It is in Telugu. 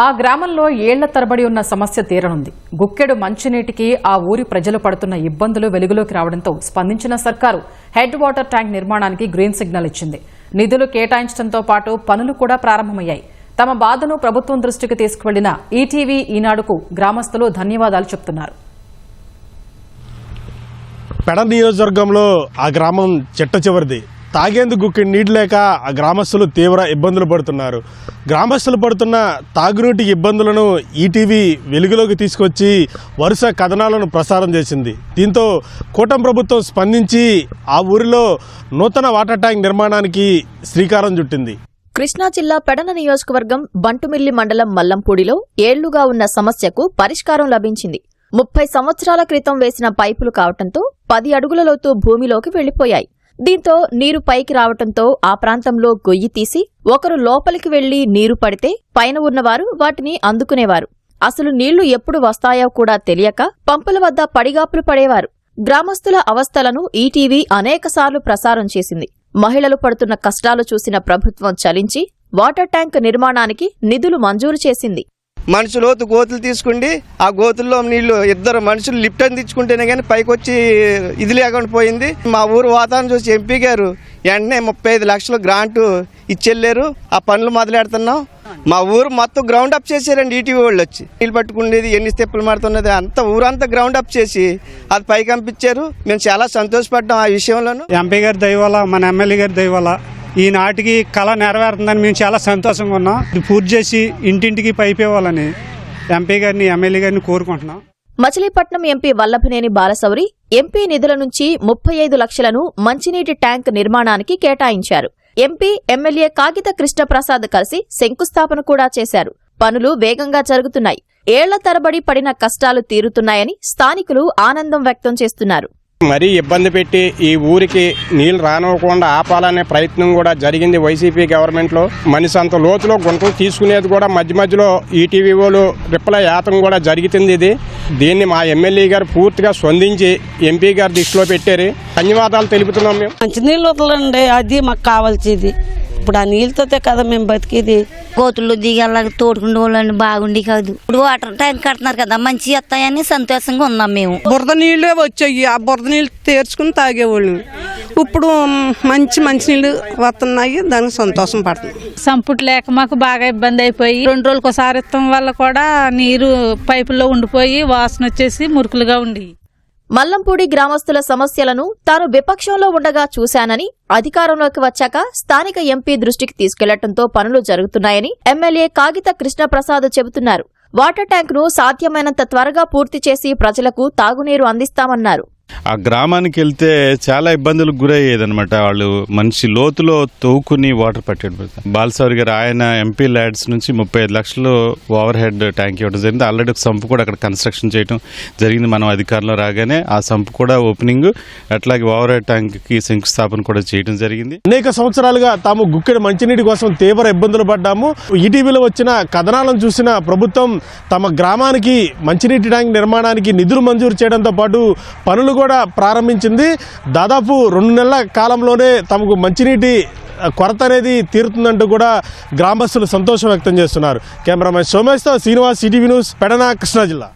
ఆ గ్రామంలో ఏళ్ళ తరబడి ఉన్న సమస్య తీరనుంది. గుక్కెడు మంచినీటికి ఆ ఊరి ప్రజలు పడుతున్న ఇబ్బందులు వెలుగులోకి రావడంతో స్పందించిన సర్కారు హెడ్ వాటర్ ట్యాంక్ నిర్మాణానికి గ్రీన్ సిగ్నల్ ఇచ్చింది. నిధులు కేటాయించడంతో పాటు పనులు కూడా ప్రారంభమయ్యాయి. తమ బాధను ప్రభుత్వం దృష్టికి తీసుకువెళ్ళిన ఈటీవీ ఈనాడుకు గ్రామస్తులు ధన్యవాదాలు చెబుతున్నారు పెడ నియోజకవర్గంలో ఆ గ్రామం చెట్ట చివరిది. తాగేందుకు ఇక్కడ నీటి లేక ఆ గ్రామస్తులు తీవ్ర ఇబ్బందులు పడుతున్నారు. గ్రామస్తులు పడుతున్న తాగునీటి ఇబ్బందులను ఈటీవీ వెలుగులోకి తీసుకొచ్చి వరుస కథనాలను ప్రసారం చేసింది. దీంతో కూటమి ప్రభుత్వం స్పందించి ఆ ఊరిలో నూతన వాటర్ ట్యాంక్ నిర్మాణానికి శ్రీకారం చుట్టింది. కృష్ణా జిల్లా పెడన నియోజకవర్గం బంటుమిల్లి మండలం మల్లంపూడిలో ఏళ్ళుగా ఉన్న సమస్యకు పరిష్కారం లభించింది. ముప్పై సంవత్సరాల క్రితం వేసిన పైపులు కావటంతో పది అడుగుల లోతు భూమిలోకి వెళ్ళిపోయాయి దీంతో నీరు పైకి రావటంతో ఆ ప్రాంతంలో గొయ్యి తీసి ఒకరు లోపలికి వెళ్ళి నీరు పడితే పైన ఉన్నవారు వాటిని అందుకునేవారు. అసలు నీళ్ళు ఎప్పుడు వస్తాయో కూడా తెలియక పంపుల వద్ద పడిగాపులు పడేవారు. గ్రామస్తుల అవస్థలను ఈటీవీ అనేకసార్లు ప్రసారం చేసింది. మహిళలు పడుతున్న కష్టాలు చూసిన ప్రభుత్వం చలించి వాటర్ ట్యాంక్ నిర్మాణానికి నిధులు మంజూరు చేసింది. మనుషులు లోతు గోతులు తీసుకుండి ఆ గోతుల్లో నీళ్ళు ఇద్దరు మనుషులు లిఫ్ట్ అని కానీ పైకి వచ్చి ఇది లేకుండా పోయింది. మా ఊరు వాతావరణం చూసి ఎంపీ గారు వెంటనే ముప్పై ఐదు లక్షలు గ్రాంటు ఇచ్చెళ్ళారు. ఆ పనులు మొదలెడుతున్నాం. మా ఊరు మొత్తం గ్రౌండ్ అప్ చేశారండి ఈటీవీ వాళ్ళు వచ్చి. నీళ్ళు పట్టుకునేది ఎన్ని స్టెప్పులు మారుతున్నది అంత ఊరంతా గ్రౌండ్ అప్ చేసి అది పైకి పంపించారు. మేము చాలా సంతోషపడ్డాం ఆ విషయంలోనూ. ఎంపీ గారి దయ మన ఎమ్మెల్యే గారి దయ ఈనాటికి కళ నెరవేరుతుందని మేము చాలా సంతోషంగా ఉన్నాం. ఇది పూర్తి చేసి ఇంటింటికి పైపేవాలని ఎంపీ గారిని ఎమ్మెల్యే గారిని కోరుకుంటున్నాం. మచిలీపట్నం ఎంపీ వల్లభనేని బాలశౌరి ఎంపీ నిధుల నుంచి ముప్పై ఐదు లక్షలను మంచినీటి ట్యాంక్ నిర్మాణానికి కేటాయించారు. ఎంపీ ఎమ్మెల్యే కాగిత కృష్ణప్రసాద్ కలిసి శంకుస్థాపన కూడా చేశారు. పనులు వేగంగా జరుగుతున్నాయి. ఏళ్ళ తరబడి పడిన కష్టాలు తీరుతున్నాయని స్థానికులు ఆనందం వ్యక్తం చేస్తున్నారు. మరీ ఇబ్బంది పెట్టి ఈ ఊరికి నీళ్ళు రానివ్వకుండా ఆపాలనే ప్రయత్నం కూడా జరిగింది వైసీపీ గవర్నమెంట్లో. మనిషి అంత లోతులో గుంటలు తీసుకునేది కూడా మధ్య మధ్యలో ఈటీవీ వాళ్ళు యాతం కూడా జరుగుతుంది ఇది. దీన్ని మా ఎమ్మెల్యే గారు పూర్తిగా స్పందించి ఎంపీ గారు దృష్టిలో పెట్టారు. ధన్యవాదాలు తెలుపుతున్నాం మేము. మంచినీళ్ళు వదలండి అది మాకు కావాల్సింది. ఇప్పుడు ఆ నీళ్ళతోతే కదా మేము బతికేది. కోతులు దిగేలా తోడుకుండే వాళ్ళని బాగుండి కాదు. ఇప్పుడు వాటర్ ట్యాంక్ కడుతున్నారు కదా మంచి వస్తాయని సంతోషంగా ఉన్నాం మేము. బురద నీళ్ళే వచ్చాయి. ఆ బురద నీళ్ళు తెరుచుకుని తాగేవాళ్ళు. ఇప్పుడు మంచి మంచి నీళ్ళు వస్తున్నాయి దానికి సంతోషం పడుతుంది. సంపుట్ లేక మాకు బాగా ఇబ్బంది అయిపోయి రెండు రోజులకు ఒకసారి ఇస్తాం వల్ల కూడా నీరు పైపుల్లో ఉండిపోయి వాసన వచ్చేసి మురుకులుగా ఉండి. మల్లంపూడి గ్రామస్తుల సమస్యలను తాను విపక్షంలో ఉండగా చూశానని అధికారంలోకి వచ్చాక స్థానిక ఎంపీ దృష్టికి తీసుకెళ్ళటంతో పనులు జరుగుతున్నాయని ఎమ్మెల్యే కాగిత కృష్ణప్రసాద్ చెబుతున్నారు. వాటర్ ట్యాంక్ను సాధ్యమైనంత త్వరగా పూర్తి చేసి ప్రజలకు తాగునీరు అందిస్తామన్నారు. ఆ గ్రామానికి వెళ్తే చాలా ఇబ్బందులకు గురయ్యేదన్నమాట. వాళ్ళు మనిషి లోతులో తవ్వుకుని వాటర్ పట్టేది బాలసౌరి గారు ఆయన ఎంపీ ల్యాడ్స్ నుంచి ముప్పై ఐదు లక్షలు ఓవర్ హెడ్ ట్యాంక్ ఇవ్వడం జరిగింది. ఆల్రెడీ ఒక సంపు కూడా అక్కడ కన్స్ట్రక్షన్ చేయడం జరిగింది. మనం అధికారంలో రాగానే ఆ సంపు కూడా ఓపెనింగ్ అట్లాగే ఓవర్ హెడ్ ట్యాంక్కి శంకుస్థాపన కూడా చేయడం జరిగింది. అనేక సంవత్సరాలుగా తాము గుక్కెడు మంచినీటి కోసం తీవ్ర ఇబ్బందులు పడ్డాము. ఈటీవీలో వచ్చిన కథనాలను చూసిన ప్రభుత్వం తమ గ్రామానికి మంచినీటి ట్యాంక్ నిర్మాణానికి నిధులు మంజూరు చేయడంతో పాటు పనులు కూడా ప్రారంభించింది. దాదాపు రెండు నెలల కాలంలోనే తమకు మంచినీటి కొరత అనేది తీరుతుందంటూ కూడా గ్రామస్తులు సంతోషం వ్యక్తం చేస్తున్నారు. కెమెరామెన్ సోమేశ్తో శ్రీనివాస్ ఈటీవీ న్యూస్ పెడన కృష్ణా జిల్లా.